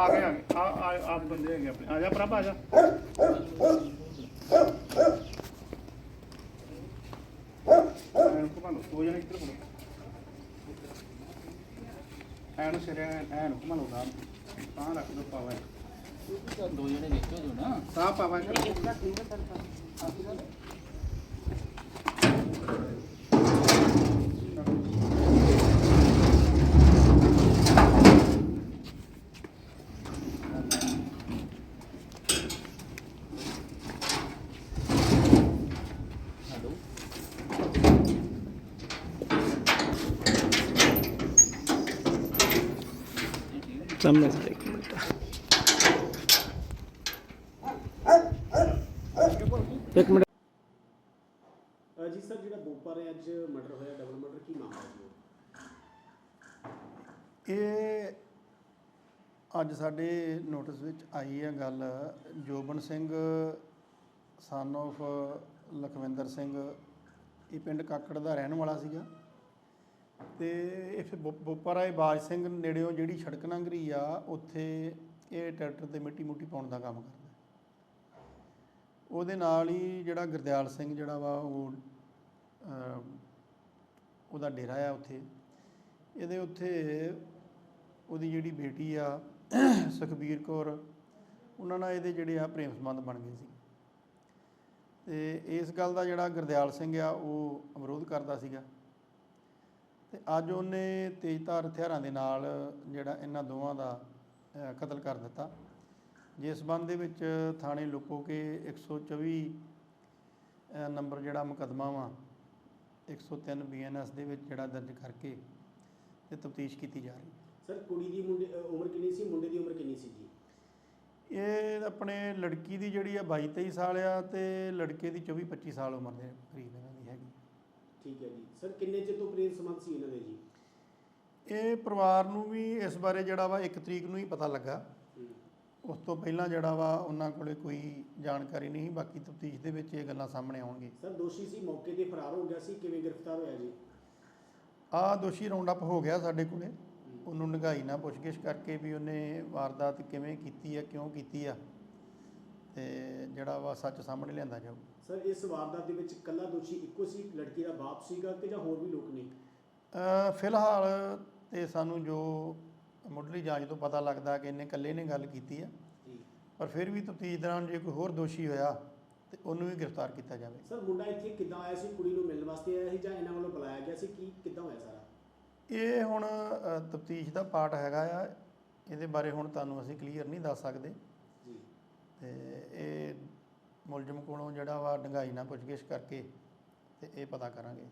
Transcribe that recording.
ਆ ਗਏ ਆ। ਗਏ ਆ ਆ ਆ ਬੰਦੇ ਹੈਗੇ ਆਪਣੇ। ਆ ਜਾ ਪ੍ਰਭ ਆ ਜਾ। ਐਨ ਘੁਮਾ ਲਓ। ਦੋ ਜਣੇ ਇੱਧਰ ਬੋਲੋ ਐਨ ਸਿਰੇ ਐਨ ਘੁਮਾ ਲਓ ਨਾ ਤਾਂ ਰੱਖ ਦੋ ਪਾਵਾ। ਦੋ ਜਣੇ ਵੇਖੋ ਜੋ ਨਾ। ਤਾਂ ਪਾਵਾ। ਹੈਲੋ ਸਾਹਮਣੇ ਸੇ ਇੱਕ ਮਿੰਟ ਇੱਕ ਮਿੰਟ। ਅ, ਜੀ ਸਰ ਜਿਹੜਾ ਬੋਪਾਰੇ ਅੱਜ ਮਰਡਰ ਹੋਇਆ ਡਬਲ ਮਰਡਰ ਕੀ ਮਾਮਲਾ ਜੀ? ਉਹ? ਇਹ ਅੱਜ ਸਾਡੇ ਨੋਟਿਸ ਵਿੱਚ ਆਈ ਹੈ ਗੱਲ। ਜੋਬਨ ਸਿੰਘ ਸਨ of ਲਖਵਿੰਦਰ ਸਿੰਘ ਇਹ ਪਿੰਡ ਕਾਕੜ ਦਾ ਰਹਿਣ ਵਾਲਾ ਸੀਗਾ। ਤੇ ਇਹ ਬੋਪਰਾਏ ਬਾਜ ਸਿੰਘ ਨੇੜਿਓਂ ਜਿਹੜੀ ਸੜਕ ਲੰਘ ਆ, ਉੱਥੇ ਇਹ ਟਰੈਕਟਰ ਤੇ ਮਿੱਟੀ ਮੁੱਟੀ ਪਾਉਣ ਦਾ ਕੰਮ ਕਰਦਾ। ਉਹਦੇ ਨਾਲ ਹੀ ਜਿਹੜਾ ਗੁਰਦਿਆਲ ਸਿੰਘ ਜਿਹੜਾ ਵਾ, ਉਹ ਉਹਦਾ ਡੇਰਾ ਆ ਉੱਥੇ। ਇਹਦੇ ਉੱਥੇ ਉਹਦੀ ਜਿਹੜੀ ਬੇਟੀ ਆ, ਸੁਖਬੀਰ ਕੌਰ, ਉਹਨਾਂ ਨਾਲ ਇਹਦੇ ਜਿਹੜੇ ਆ ਪ੍ਰੇਮ ਸੰਬੰਧ ਬਣ ਗਏ ਸੀ। ਤੇ ਇਸ ਗੱਲ ਦਾ ਜਿਹੜਾ ਗੁਰਦਿਆਲ ਸਿੰਘ ਆ, ਉਹ ਵਿਰੋਧ ਕਰਦਾ ਸੀਗਾ। ਤੇ ਅੱਜ ਉਹਨੇ ਤੇਜ਼ਧਾਰ ਹਥਿਆਰਾਂ ਦੇ ਨਾਲ ਜਿਹੜਾ ਇਹਨਾਂ ਦੋਵਾਂ ਦਾ ਕਤਲ ਕਰ ਦਿੱਤਾ। ਜਿਸ ਸੰਬੰਧ ਦੇ ਵਿੱਚ ਥਾਣੇ ਲੁਕੋ ਕੇ 124 ਅਹ, ਨੰਬਰ ਜਿਹੜਾ ਮੁਕੱਦਮਾ ਵਾ 103 ਬੀਐਨਐਸ ਦੇ ਵਿੱਚ ਜਿਹੜਾ ਦਰਜ ਕਰਕੇ ਤੇ ਤਫਤੀਸ਼ ਕੀਤੀ ਜਾ ਰਹੀ। ਸਰ ਕੁੜੀ ਦੀ ਮੁੰਡੇ ਉਮਰ ਕਿੰਨੀ ਸੀ? ਮੁੰਡੇ ਦੀ ਉਮਰ ਕਿੰਨੀ ਸੀ ਜੀ? ਇਹ ਆਪਣੇ ਲੜਕੀ ਦੀ ਜਿਹੜੀ ਆ 22 23 ਸਾਲ ਆ ਤੇ ਲੜਕੇ ਦੀ 24 25 ਸਾਲ ਉਮਰ ਦੇ ਕਰੀਬ ਇਹਨਾਂ ਦੀ ਹੈਗੀ। ਠੀਕ ਹੈ ਜੀ। ਸਰ ਕਿੰਨੇ ਚਿਰ ਤੋਂ ਪ੍ਰੇਮ ਸੰਬੰਧ ਸੀ ਇਹ ਪਰਿਵਾਰ ਨੂੰ ਵੀ ਇਸ ਬਾਰੇ ਜਿਹੜਾ ਵਾ 1 ਤਰੀਕ ਨੂੰ ਹੀ ਪਤਾ ਲੱਗਾ। ਉਸ ਤੋਂ ਪਹਿਲਾਂ ਜਿਹੜਾ ਵਾ ਉਹਨਾਂ ਕੋਲੇ ਕੋਈ ਜਾਣਕਾਰੀ ਨਹੀਂ ਬਾਕੀ ਤਫਤੀਸ਼ ਦੇ ਵਿੱਚ ਇਹ ਗੱਲਾਂ ਸਾਹਮਣੇ ਆਉਣਗੀਆਂ ਸਰ ਦੋਸ਼ੀ ਸੀ ਮੌਕੇ ਤੇ ਫਰਾਰ ਹੋ ਗਿਆ ਸੀ ਕਿਵੇਂ ਗ੍ਰਿਫਤਾਰ ਹੋਇਆ ਜੀ? ਆ ਦੋਸ਼ੀ ਰਾਉਂਡ ਅਪ ਹੋ ਗਿਆ ਸਾਡੇ ਕੋਲੇ। ਉਹਨੂੰ ਨਿਗਾਈ ਨਾਲ ਪੁੱਛਗਿੱਛ ਕਰਕੇ ਵੀ ਉਹਨੇ ਵਾਰਦਾਤ ਕਿਵੇਂ ਕੀਤੀ ਆ ਕਿਉਂ ਕੀਤੀ ਆ ਤੇ ਜਿਹੜਾ ਵਾ ਸੱਚ ਸਾਹਮਣੇ ਲਿਆਂਦਾ ਜਾਊ। ਸਰ ਇਸ ਵਾਰਦਾਤ ਦੇ ਵਿੱਚ ਕੱਲਾ ਦੋਸ਼ੀ ਇੱਕੋ ਸੀ ਲੜਕੀ ਦਾ ਬਾਪ ਸੀਗਾ ਕਿ ਜਾਂ ਹੋਰ ਵੀ ਲੋਕ ਨੇ? ਫਿਲਹਾਲ ਤੇ ਸਾਨੂੰ ਜੋ ਮੁੱਢਲੀ ਜਾਂਚ ਤੋਂ ਪਤਾ ਲੱਗਦਾ ਕਿ ਇਹਨੇ ਇਕੱਲੇ ਨੇ ਗੱਲ ਕੀਤੀ ਆ। ਜੀ। ਪਰ ਫਿਰ ਵੀ ਤਫਤੀਸ਼ ਦੌਰਾਨ ਜੇ ਕੋਈ ਹੋਰ ਦੋਸ਼ੀ ਹੋਇਆ ਤੇ ਉਹਨੂੰ ਵੀ ਗ੍ਰਿਫਤਾਰ ਕੀਤਾ ਜਾਵੇ। ਸਰ ਮੁੰਡਾ ਇੱਥੇ ਕਿੱਦਾਂ ਆਇਆ ਸੀ? ਕੁੜੀ ਨੂੰ ਮਿਲਣ ਵਾਸਤੇ ਆਇਆ ਸੀ ਜਾਂ ਇਹਨਾਂ ਵੱਲੋਂ ਬੁਲਾਇਆ ਗਿਆ ਸੀ? ਕੀ ਕਿੱਦਾਂ ਹੋਇਆ ਸਾਰਾ? ਇਹ ਹੁਣ ਤਫਤੀਸ਼ ਦਾ ਪਾਰਟ ਹੈਗਾ ਆ। ਇਹਦੇ ਬਾਰੇ ਹੁਣ ਤੁਹਾਨੂੰ ਅਸੀਂ ਕਲੀਅਰ ਨਹੀਂ ਦੱਸ ਸਕਦੇ। ਜੀ। ਤੇ ਇਹ ਮੁਲਜ਼ਮ ਕੋਲੋਂ ਜਿਹੜਾ ਵਾ ਡੰਗਾਈ ਨਾਲ ਪੁੱਛਗਿੱਛ ਕਰਕੇ ਤੇ ਇਹ ਪਤਾ ਕਰਾਂਗੇ।